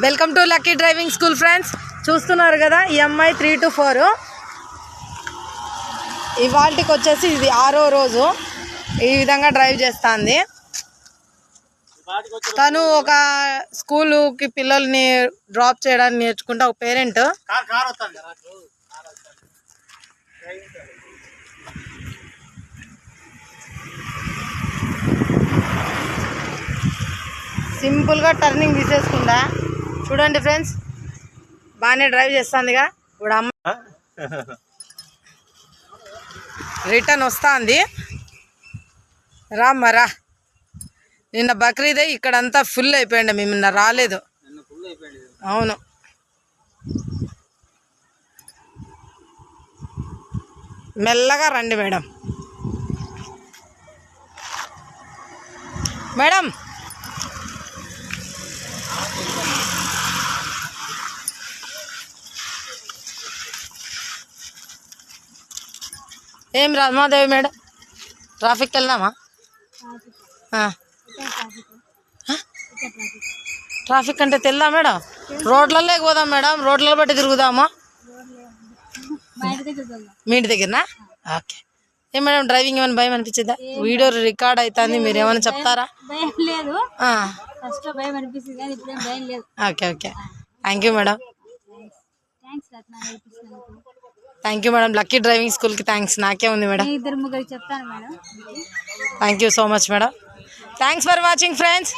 Welcome to lucky driving school friends చూస్తున్నారు కదా ఈ అమ్మాయి త్రీ టు ఫోర్ ఇవాళకి వచ్చేసి ఇది ఆరో రోజు. ఈ విధంగా డ్రైవ్ చేస్తుంది. తను ఒక స్కూలుకి పిల్లల్ని డ్రాప్ చేయడానికి నేర్చుకుంటే ఒక పేరెంట్ సింపుల్గా టర్నింగ్ తీసేసుకుందా. చూడండి ఫ్రెండ్స్. బాగానే డ్రైవ్ చేస్తుందిగా. ఇప్పుడు అమ్మ రిటర్న్ వస్తుంది. రామ్మ రా. నిన్న బక్రీదే ఇక్కడంతా ఫుల్ అయిపోయింది మేము నిన్న రాలేదు. అవును. మెల్లగా రండి మేడం. మేడం ఏం రామాదేవి మేడం? ట్రాఫిక్ వెళ్దామా? ట్రాఫిక్. అంటే తెల్దా మేడం? రోడ్లలో పోదాం మేడం. రోడ్లలో బట్టి తిరుగుదామా? మీ ఇంటి దగ్గరనా? ఓకే. ఏం మేడం డ్రైవింగ్ ఏమైనా భయం అనిపించిందా? వీడియో రికార్డ్ అవుతుంది మీరు ఏమైనా చెప్తారా? భయం లేదు. ఆ. ఫస్ట్లో భయం అనిపిస్తుంది కానీ ఇప్పుడేం భయం లేదు. Okay okay. Thank you madam. Thanks thank you madam lucky driving స్కూల్కి థ్యాంక్స్ నాకే ఉంది మేడం ఇద్దరు ముగ్గురికి చెప్తాను madam thank you so much madam thanks for watching friends